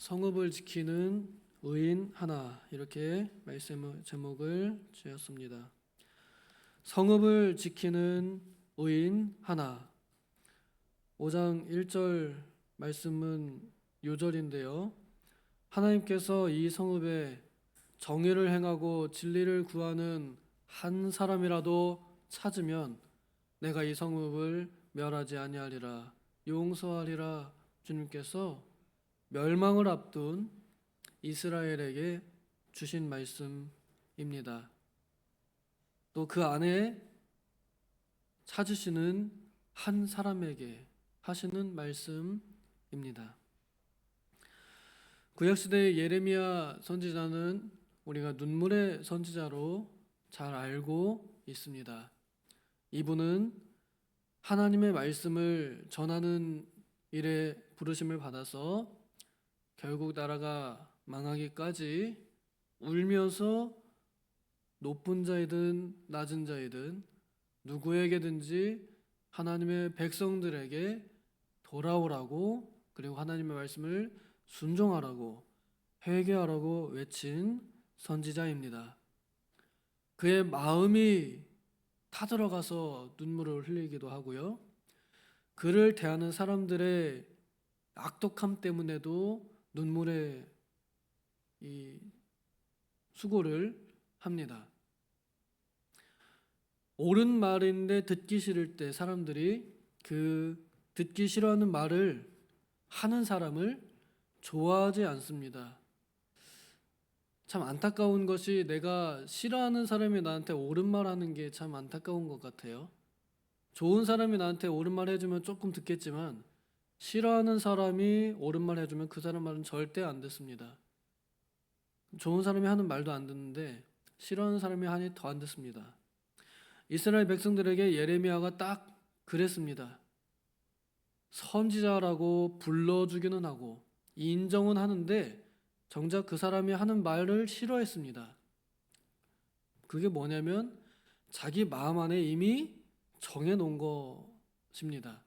성읍을 지키는 의인 하나 이렇게 말씀 제목을 지었습니다. 성읍을 지키는 의인 하나 5장 1절 말씀은 요절인데요. 하나님께서 이 성읍에 정의를 행하고 진리를 구하는 한 사람이라도 찾으면 내가 이 성읍을 멸하지 아니하리라 용서하리라 주님께서 멸망을 앞둔 이스라엘에게 주신 말씀입니다. 또 그 안에 찾으시는 한 사람에게 하시는 말씀입니다. 구약시대의 예레미야 선지자는 우리가 눈물의 선지자로 잘 알고 있습니다. 이분은 하나님의 말씀을 전하는 일에 부르심을 받아서 결국 나라가 망하기까지 울면서 높은 자이든 낮은 자이든 누구에게든지 하나님의 백성들에게 돌아오라고 그리고 하나님의 말씀을 순종하라고 회개하라고 외친 선지자입니다. 그의 마음이 타들어가서 눈물을 흘리기도 하고요. 그를 대하는 사람들의 악독함 때문에도 눈물의 이 수고를 합니다. 옳은 말인데 듣기 싫을 때 사람들이 그 듣기 싫어하는 말을 하는 사람을 좋아하지 않습니다. 참 안타까운 것이 내가 싫어하는 사람이 나한테 옳은 말 하는 게 참 안타까운 것 같아요. 좋은 사람이 나한테 옳은 말 해주면 조금 듣겠지만 싫어하는 사람이 옳은 말 해주면 그 사람 말은 절대 안 듣습니다. 좋은 사람이 하는 말도 안 듣는데 싫어하는 사람이 하니 더 안 듣습니다. 이스라엘 백성들에게 예레미야가 딱 그랬습니다. 선지자라고 불러주기는 하고 인정은 하는데 정작 그 사람이 하는 말을 싫어했습니다. 그게 뭐냐면 자기 마음 안에 이미 정해놓은 것입니다.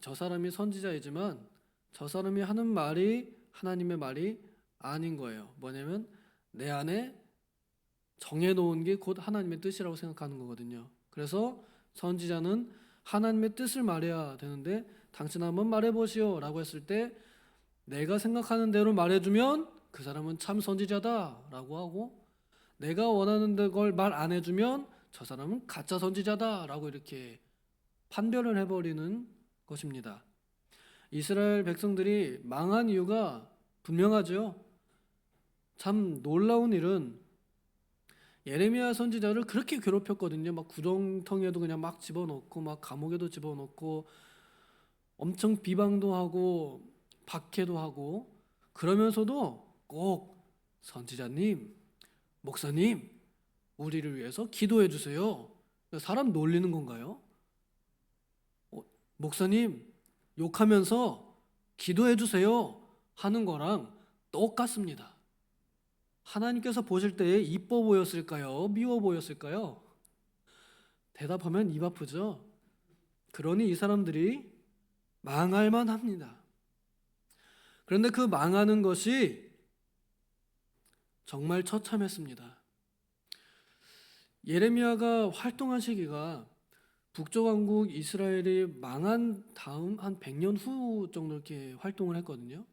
저 사람이 선지자이지만 저 사람이 하는 말이 하나님의 말이 아닌 거예요. 뭐냐면 내 안에 정해놓은 게 곧 하나님의 뜻이라고 생각하는 거거든요. 그래서 선지자는 하나님의 뜻을 말해야 되는데 당신 한번 말해보시오 라고 했을 때 내가 생각하는 대로 말해주면 그 사람은 참 선지자다 라고 하고 내가 원하는 걸 말 안 해주면 저 사람은 가짜 선지자다 라고 이렇게 판별을 해버리는 것입니다. 이스라엘 백성들이 망한 이유가 분명하죠. 참 놀라운 일은 예레미야 선지자를 그렇게 괴롭혔거든요. 막 구렁텅이에도 그냥 막 집어넣고 막 감옥에도 집어넣고 엄청 비방도 하고 박해도 하고 그러면서도 꼭 선지자님, 목사님, 우리를 위해서 기도해 주세요. 사람 놀리는 건가요? 어, 목사님 욕하면서 기도해 주세요 하는 거랑 똑같습니다. 하나님께서 보실 때에 이뻐 보였을까요? 미워 보였을까요? 대답하면 입 아프죠. 그러니 이 사람들이 망할 만 합니다. 그런데 그 망하는 것이 정말 처참했습니다. 예레미야가 활동한 시기가 북쪽 왕국 이스라엘이 망한 다음 한 100년 후 정도 이렇게 활동을 했거든요.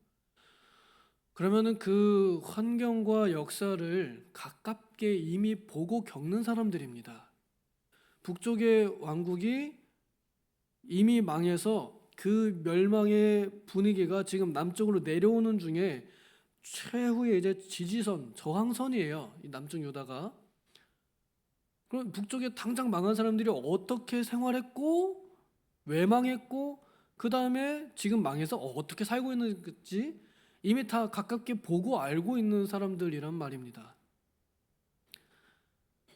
그러면은 그 환경과 역사를 가깝게 이미 보고 겪는 사람들입니다. 북쪽의 왕국이 이미 망해서 그 멸망의 분위기가 지금 남쪽으로 내려오는 중에 최후의 이제 지지선, 저항선이에요. 이 남쪽 유다가. 그럼 북쪽에 당장 망한 사람들이 어떻게 생활했고 왜 망했고 그 다음에 지금 망해서 어떻게 살고 있는지 이미 다 가깝게 보고 알고 있는 사람들이란 말입니다.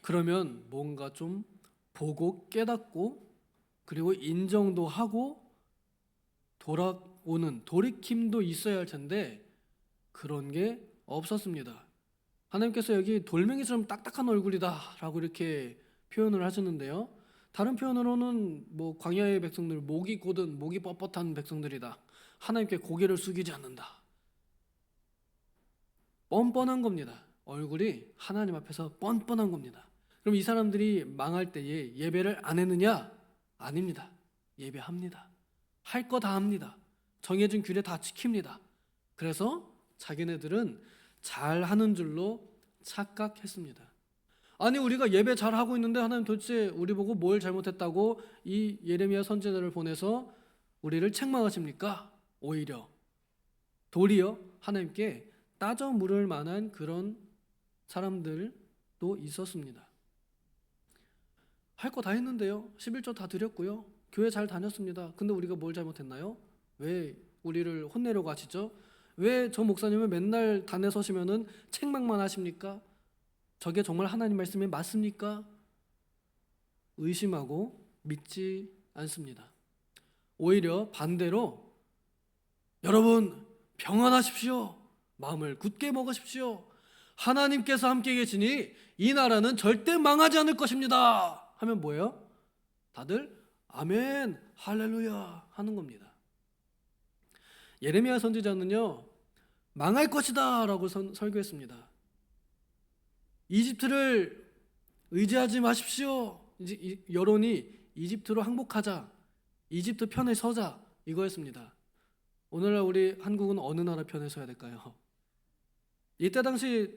그러면 뭔가 좀 보고 깨닫고 그리고 인정도 하고 돌아오는 돌이킴도 있어야 할 텐데 그런 게 없었습니다. 하나님께서 여기 돌멩이처럼 딱딱한 얼굴이다라고 이렇게 표현을 하시는데요. 다른 표현으로는 뭐 광야의 백성들 목이 곧은 목이 뻣뻣한 백성들이다. 하나님께 고개를 숙이지 않는다. 뻔뻔한 겁니다. 얼굴이 하나님 앞에서 뻔뻔한 겁니다. 그럼 이 사람들이 망할 때에 예배를 안 했느냐? 아닙니다. 예배합니다. 할 거 다 합니다. 정해진 규례 다 지킵니다. 그래서 자기네들은 잘 하는 줄로 착각했습니다. 아니 우리가 예배 잘 하고 있는데 하나님 도대체 우리 보고 뭘 잘못했다고 이 예레미야 선지자를 보내서 우리를 책망하십니까? 오히려 도리어 하나님께 따져 물을 만한 그런 사람들도 있었습니다. 할 거 다 했는데요. 11조 다 드렸고요. 교회 잘 다녔습니다. 근데 우리가 뭘 잘못했나요? 왜 우리를 혼내려고 하시죠? 왜 저 목사님은 맨날 단에 서시면은 책망만 하십니까? 저게 정말 하나님 말씀이 맞습니까? 의심하고 믿지 않습니다. 오히려 반대로 여러분 평안하십시오. 마음을 굳게 먹으십시오. 하나님께서 함께 계시니 이 나라는 절대 망하지 않을 것입니다. 하면 뭐예요? 다들 아멘, 할렐루야 하는 겁니다. 예레미야 선지자는요 망할 것이다 라고 선- 설교했습니다. 이집트를 의지하지 마십시오. 이제 이- 여론이 이집트로 항복하자, 이집트 편에 서자 이거였습니다. 오늘날 우리 한국은 어느 나라 편에 서야 될까요? 이때 당시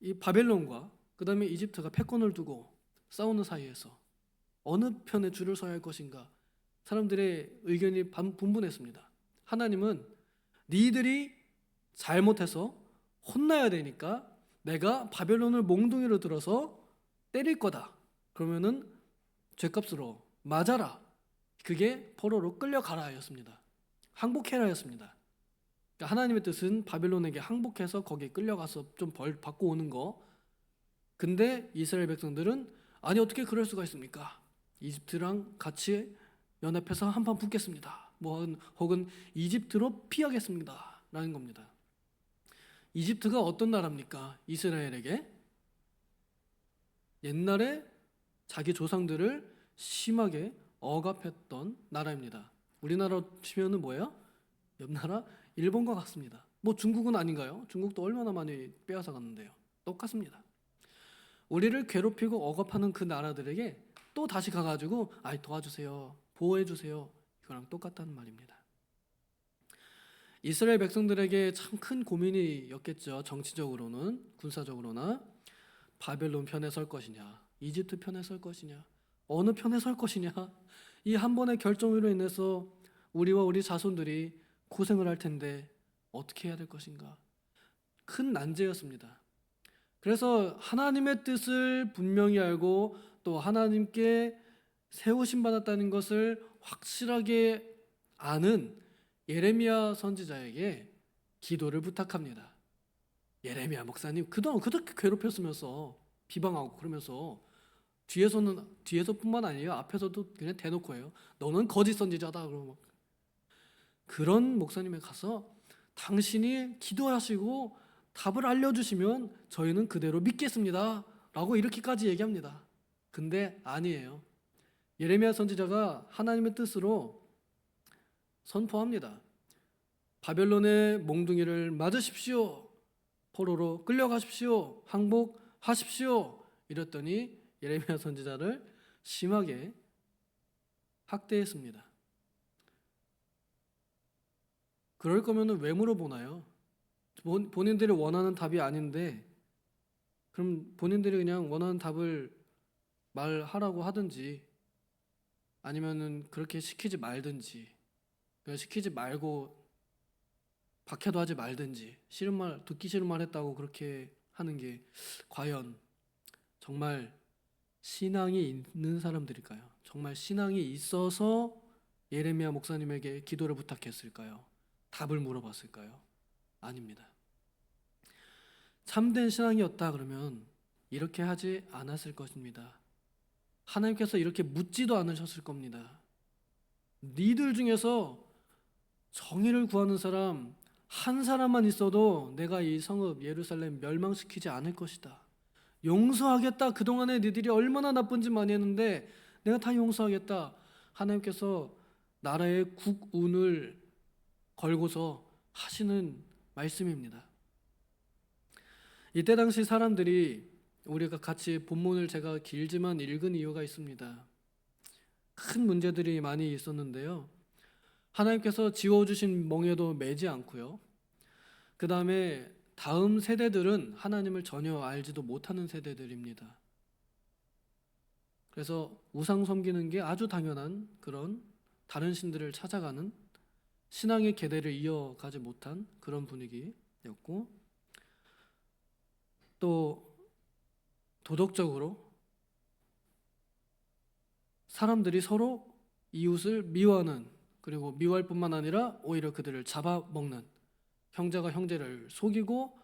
이 바벨론과 그 다음에 이집트가 패권을 두고 싸우는 사이에서 어느 편에 줄을 서야 할 것인가 사람들의 의견이 반- 분분했습니다. 하나님은 니들이 잘못해서 혼나야 되니까 내가 바벨론을 몽둥이로 들어서 때릴 거다. 그러면은 죄값으로 맞아라. 그게 포로로 끌려가라였습니다. 항복해라였습니다. 그러니까 하나님의 뜻은 바벨론에게 항복해서 거기에 끌려가서 좀 벌 받고 오는 거. 근데 이스라엘 백성들은 아니 어떻게 그럴 수가 있습니까? 이집트랑 같이 연합해서 한판 붙겠습니다. 뭐 혹은 이집트로 피하겠습니다 라는 겁니다. 이집트가 어떤 나라입니까? 이스라엘에게 옛날에 자기 조상들을 심하게 억압했던 나라입니다. 우리나라 치면은 뭐예요? 옆 나라 일본과 같습니다. 뭐 중국은 아닌가요? 중국도 얼마나 많이 빼앗아 갔는데요. 똑같습니다. 우리를 괴롭히고 억압하는 그 나라들에게 또 다시 가가지고 아이 도와주세요, 보호해 주세요. 이거랑 똑같다는 말입니다. 이스라엘 백성들에게 참 큰 고민이었겠죠. 정치적으로는 군사적으로나 바벨론 편에 설 것이냐, 이집트 편에 설 것이냐, 어느 편에 설 것이냐. 이 한 번의 결정으로 인해서 우리와 우리 자손들이 고생을 할 텐데 어떻게 해야 될 것인가? 큰 난제였습니다. 그래서 하나님의 뜻을 분명히 알고 또 하나님께 세우심 받았다는 것을 확실하게 아는 예레미야 선지자에게 기도를 부탁합니다. 예레미야 목사님 그동안 그렇게 괴롭혔으면서 비방하고 그러면서 뒤에서는 뒤에서뿐만 아니에요 앞에서도 그냥 대놓고 해요. 너는 거짓 선지자다 그러고 막 그런 목사님에 가서 당신이 기도하시고 답을 알려주시면 저희는 그대로 믿겠습니다.라고 이렇게까지 얘기합니다. 근데 아니에요. 예레미야 선지자가 하나님의 뜻으로 선포합니다. 바벨론의 몽둥이를 맞으십시오. 포로로 끌려가십시오. 항복하십시오. 이랬더니 예레미야 선지자를 심하게 학대했습니다. 그럴 거면은 왜 물어보나요? 본- 본인들이 원하는 답이 아닌데 그럼 본인들이 그냥 원하는 답을 말하라고 하든지 아니면은 그렇게 시키지 말든지 그냥 시키지 말고 박해도 하지 말든지 싫은 말 듣기 싫은 말 했다고 그렇게 하는 게 과연 정말 신앙이 있는 사람들일까요? 정말 신앙이 있어서 예레미야 목사님에게 기도를 부탁했을까요? 답을 물어봤을까요? 아닙니다. 참된 신앙이었다 그러면 이렇게 하지 않았을 것입니다. 하나님께서 이렇게 묻지도 않으셨을 겁니다. 니들 중에서 정의를 구하는 사람 한 사람만 있어도 내가 이 성읍 예루살렘 멸망시키지 않을 것이다. 용서하겠다. 그동안에 니들이 얼마나 나쁜지 많이 했는데 내가 다 용서하겠다. 하나님께서 나라의 국운을 걸고서 하시는 말씀입니다. 이때 당시 사람들이 우리가 같이 본문을 제가 길지만 읽은 이유가 있습니다. 큰 문제들이 많이 있었는데요. 하나님께서 지워주신 멍에도 매지 않고요. 그 다음에 다음 세대들은 하나님을 전혀 알지도 못하는 세대들입니다. 그래서 우상 섬기는 게 아주 당연한 그런 다른 신들을 찾아가는 신앙의 계대를 이어가지 못한 그런 분위기였고 또 도덕적으로 사람들이 서로 이웃을 미워하는 그리고 미워할 뿐만 아니라 오히려 그들을 잡아먹는 형제가 형제를 속이고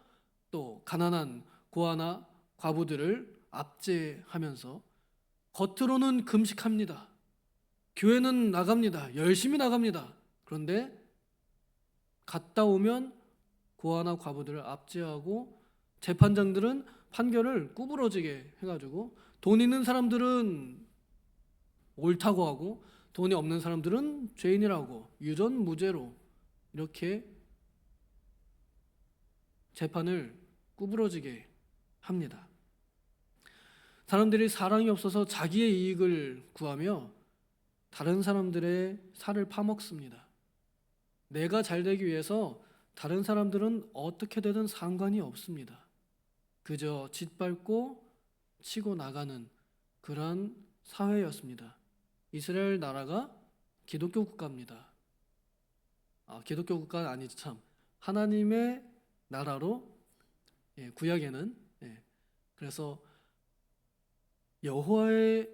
또 가난한 고아나 과부들을 압제하면서 겉으로는 금식합니다. 교회는 나갑니다. 열심히 나갑니다. 그런데 갔다 오면 고아나 과부들을 압제하고 재판장들은 판결을 구부러지게 해가지고 돈 있는 사람들은 옳다고 하고 돈이 없는 사람들은 죄인이라고 유전 무죄로 이렇게 재판을 구부러지게 합니다. 사람들이 사랑이 없어서 자기의 이익을 구하며 다른 사람들의 살을 파먹습니다. 내가 잘 되기 위해서 다른 사람들은 어떻게 되든 상관이 없습니다. 그저 짓밟고 치고 나가는 그러한 사회였습니다. 이스라엘 나라가 기독교 국가입니다. 아, 기독교 국가는 아니지 참. 하나님의 나라로 예, 구약에는 예, 그래서 여호와의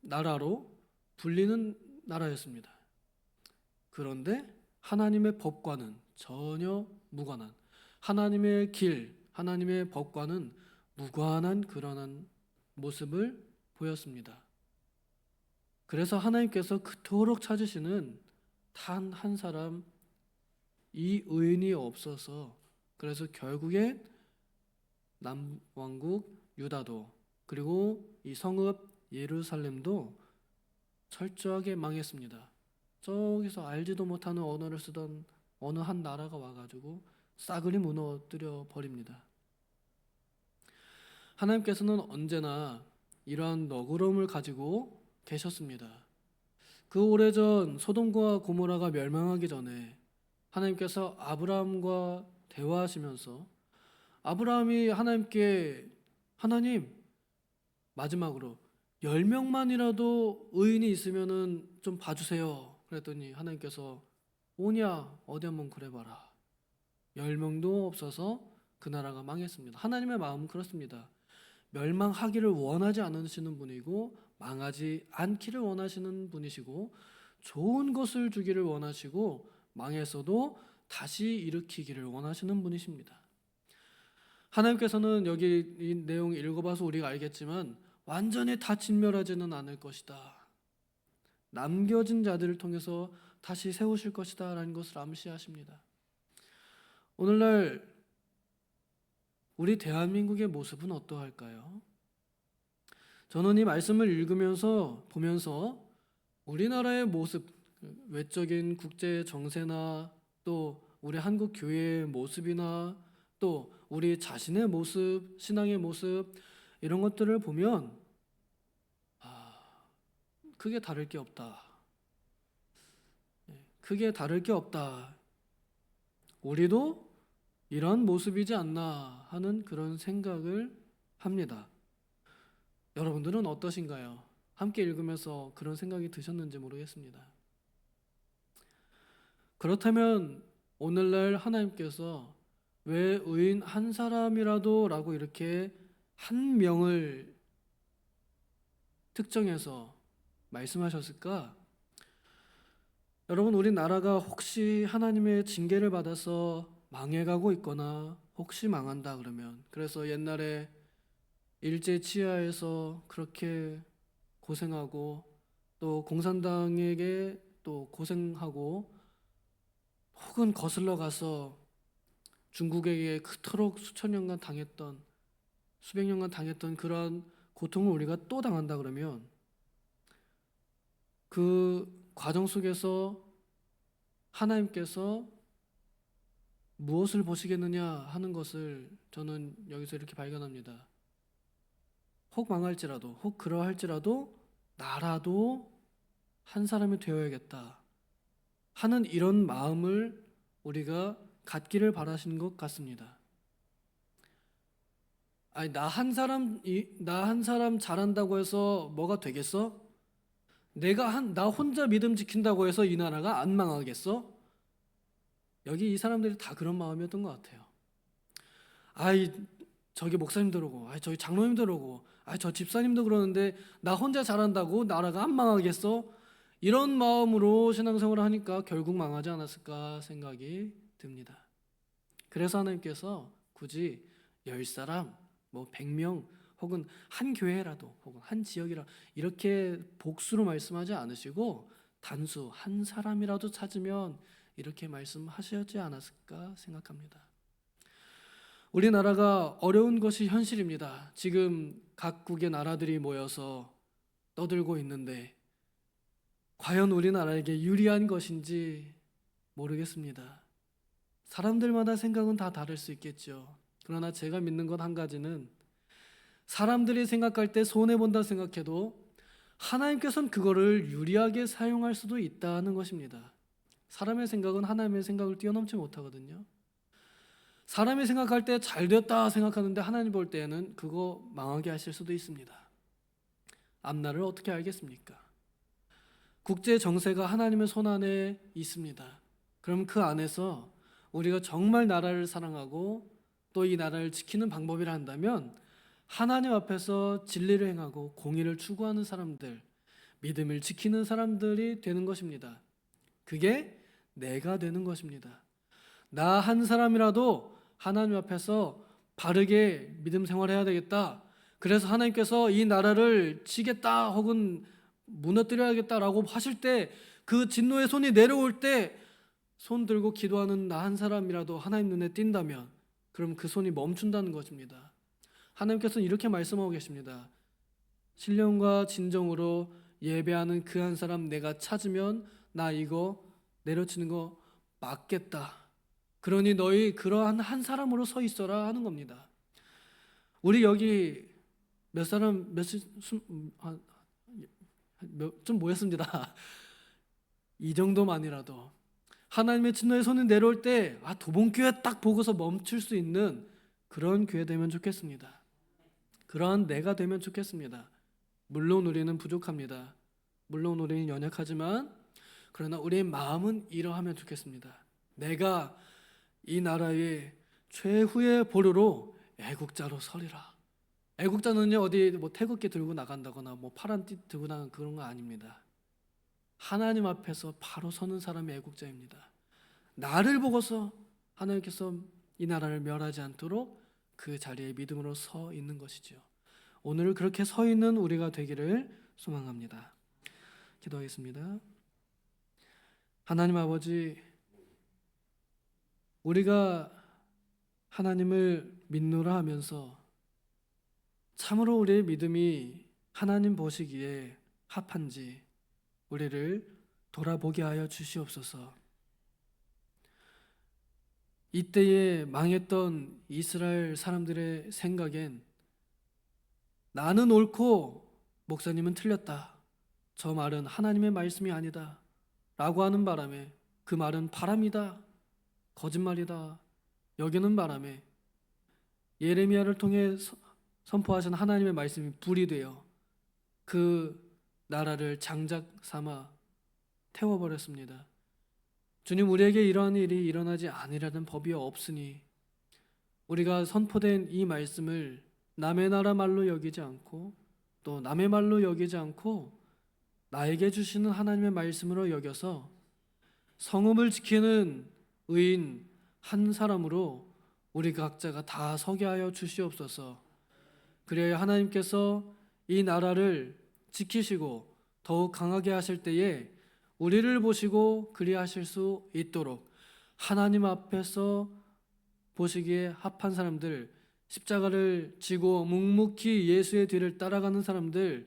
나라로 불리는 나라였습니다. 그런데 하나님의 법과는 전혀 무관한 하나님의 길, 하나님의 법과는 무관한 그러한 모습을 보였습니다. 그래서 하나님께서 그토록 찾으시는 단 한 사람 이 의인이 없어서 그래서 결국에 남왕국 유다도 그리고 이 성읍 예루살렘도 철저하게 망했습니다. 저기서 알지도 못하는 언어를 쓰던 어느 한 나라가 와가지고 싸그리 무너뜨려 버립니다. 하나님께서는 언제나 이러한 너그러움을 가지고 계셨습니다. 그 오래전 소돔과 고모라가 멸망하기 전에 하나님께서 아브라함과 대화하시면서 아브라함이 하나님께 하나님 마지막으로 열 명만이라도 의인이 있으면은 좀 봐주세요. 그랬더니 하나님께서 오냐 어디 한번 그래봐라. 열 명도 없어서 그 나라가 망했습니다. 하나님의 마음은 그렇습니다. 멸망하기를 원하지 않으시는 분이고 망하지 않기를 원하시는 분이시고 좋은 것을 주기를 원하시고 망했어도 다시 일으키기를 원하시는 분이십니다. 하나님께서는 여기 이 내용 읽어봐서 우리가 알겠지만 완전히 다 진멸하지는 않을 것이다. 남겨진 자들을 통해서 다시 세우실 것이다라는 것을 암시하십니다. 오늘날 우리 대한민국의 모습은 어떠할까요? 저는 이 말씀을 읽으면서 보면서 우리나라의 모습, 외적인 국제 정세나 또 우리 한국 교회의 모습이나 또 우리 자신의 모습, 신앙의 모습 이런 것들을 보면 아, 크게 다를 게 없다. 네, 크게 다를 게 없다. 우리도 이런 모습이지 않나 하는 그런 생각을 합니다. 여러분들은 어떠신가요? 함께 읽으면서 그런 생각이 드셨는지 모르겠습니다. 그렇다면 오늘날 하나님께서 왜 의인 한 사람이라도 라고 이렇게 한 명을 특정해서 말씀하셨을까? 여러분, 우리나라가 혹시 하나님의 징계를 받아서 망해가고 있거나 혹시 망한다 그러면. 그래서 옛날에 일제 치하에서 그렇게 고생하고 또 공산당에게 또 고생하고 혹은 거슬러 가서 중국에게 그토록 수천 년간 당했던 수백 년간 당했던 그러한 고통을 우리가 또 당한다 그러면 그 과정 속에서 하나님께서 무엇을 보시겠느냐 하는 것을 저는 여기서 이렇게 발견합니다. 혹 망할지라도, 혹 그러할지라도 나라도 한 사람이 되어야겠다 하는 이런 마음을 우리가 갖기를 바라시는 것 같습니다. 아니 나 한 사람 나 한 사람 잘한다고 해서 뭐가 되겠어? 내가 한 나 혼자 믿음 지킨다고 해서 이 나라가 안 망하겠어? 여기 이 사람들이 다 그런 마음이었던 것 같아요. 아이 저기 목사님들 오고, 아이 저기 장로님들 오고, 아이 저 집사님도 그러는데 나 혼자 잘한다고 나라가 안 망하겠어? 이런 마음으로 신앙생활을 하니까 결국 망하지 않았을까 생각이 듭니다. 그래서 하나님께서 굳이 열 사람, 뭐 백 명 혹은 한 교회라도 혹은 한 지역이라 이렇게 복수로 말씀하지 않으시고 단수 한 사람이라도 찾으면 이렇게 말씀하셨지 않았을까 생각합니다. 우리나라가 어려운 것이 현실입니다. 지금 각국의 나라들이 모여서 떠들고 있는데 과연 우리나라에게 유리한 것인지 모르겠습니다. 사람들마다 생각은 다 다를 수 있겠죠. 그러나 제가 믿는 것 한 가지는 사람들이 생각할 때 손해 본다 생각해도 하나님께서는 그거를 유리하게 사용할 수도 있다는 것입니다. 사람의 생각은 하나님의 생각을 뛰어넘지 못하거든요. 사람이 생각할 때 잘 됐다 생각하는데 하나님 볼 때에는 그거 망하게 하실 수도 있습니다. 앞날을 어떻게 알겠습니까? 국제 정세가 하나님의 손 안에 있습니다. 그럼 그 안에서 우리가 정말 나라를 사랑하고 또 이 나라를 지키는 방법이라 한다면 하나님 앞에서 진리를 행하고 공의를 추구하는 사람들, 믿음을 지키는 사람들이 되는 것입니다. 그게 내가 되는 것입니다. 나 한 사람이라도 하나님 앞에서 바르게 믿음 생활해야 되겠다. 그래서 하나님께서 이 나라를 치겠다 혹은 무너뜨려야겠다라고 하실 때 그 진노의 손이 내려올 때 손 들고 기도하는 나 한 사람이라도 하나님 눈에 띈다면 그럼 그 손이 멈춘다는 것입니다. 하나님께서는 이렇게 말씀하고 계십니다. 신령과 진정으로 예배하는 그 한 사람 내가 찾으면 나 이거 내려치는 거 막겠다. 그러니 너희 그러한 한 사람으로 서 있어라 하는 겁니다. 우리 여기 몇 사람 몇좀 모였습니다. 이 정도만이라도 하나님의 진노의 손이 내려올 때 아, 도봉 교회 딱 보고서 멈출 수 있는 그런 교회 되면 좋겠습니다. 그러한 내가 되면 좋겠습니다. 물론 우리는 부족합니다. 물론 우리는 연약하지만 그러나 우리의 마음은 이러하면 좋겠습니다. 내가 이 나라의 최후의 보루로 애국자로 서리라. 애국자는요 어디 뭐 태극기 들고 나간다거나 뭐 파란 띠 들고 나간 그런 거 아닙니다. 하나님 앞에서 바로 서는 사람이 애국자입니다. 나를 보고서 하나님께서 이 나라를 멸하지 않도록 그 자리에 믿음으로 서 있는 것이죠. 오늘 그렇게 서 있는 우리가 되기를 소망합니다. 기도하겠습니다. 하나님 아버지, 우리가 하나님을 믿노라 하면서 참으로 우리의 믿음이 하나님 보시기에 합한지 우리를 돌아보게 하여 주시옵소서. 이때에 망했던 이스라엘 사람들의 생각엔 나는 옳고 목사님은 틀렸다. 저 말은 하나님의 말씀이 아니다. 라고 하는 바람에 그 말은 바람이다. 거짓말이다. 여기는 바람에 예레미야를 통해 선포하신 하나님의 말씀이 불이 되어 그 나라를 장작 삼아 태워버렸습니다. 주님 우리에게 이러한 일이 일어나지 아니라는 법이 없으니 우리가 선포된 이 말씀을 남의 나라 말로 여기지 않고 또 남의 말로 여기지 않고 나에게 주시는 하나님의 말씀으로 여겨서 성읍을 지키는 의인 한 사람으로 우리 각자가 다 서게 하여 주시옵소서. 그래야 하나님께서 이 나라를 지키시고 더욱 강하게 하실 때에 우리를 보시고 그리하실 수 있도록 하나님 앞에서 보시기에 합한 사람들 십자가를 지고 묵묵히 예수의 뒤를 따라가는 사람들